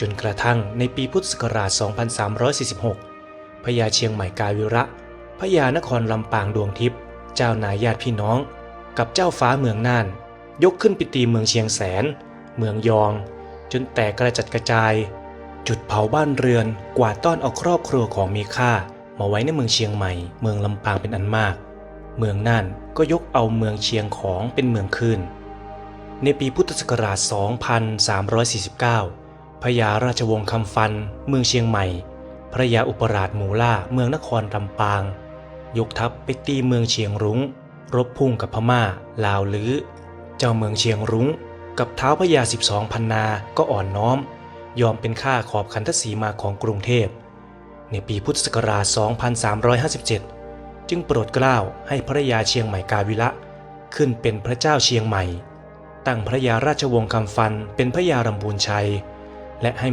จนกระทั่งในปีพุทธศักราช 2346 พญาเชียงใหม่กาวิระ พญานครลำปางดวงทิพย์ เจ้านายญาติพี่น้อง กับเจ้าฟ้าเมืองน่าน ยกขึ้นไปตีเมืองเชียงแสน เมืองยอง จนแตกกระจัดกระจาย จุดเผาบ้านเรือน กวาดต้อนเอาครอบครัวของมีค่า มาไว้ในเมืองเชียงใหม่ เมืองลำปางเป็นอันมาก เมืองน่านก็ยกเอาเมืองเชียงของเป็นเมืองขึ้นในปีพุทธศักราช 2349 พญาราชวงศ์คำฟัน เมืองเชียงใหม่ พระยาอุปราชหมูล่าเมืองนครลำปาง ยกทัพไปตีเมืองเชียงรุง้ง รบพุ่งกับพม่า ลาวลือ้อเจ้าเมืองเชียงรุง้ง กับเท้าพญา12 พันนา ก็อ่อนน้อม ยอมเป็นข้าขอบขันทศีมาของกรุงเทพ ในปีพุทธศักราช 2357 จึงโปรดเกล้าให้พระยาเชียงใหม่กาวิระขึ้นเป็นพระเจ้าเชียงใหม่ ตั้งพระยาราชวงศ์คำฟันเป็นพระยารำพูนชัย และให้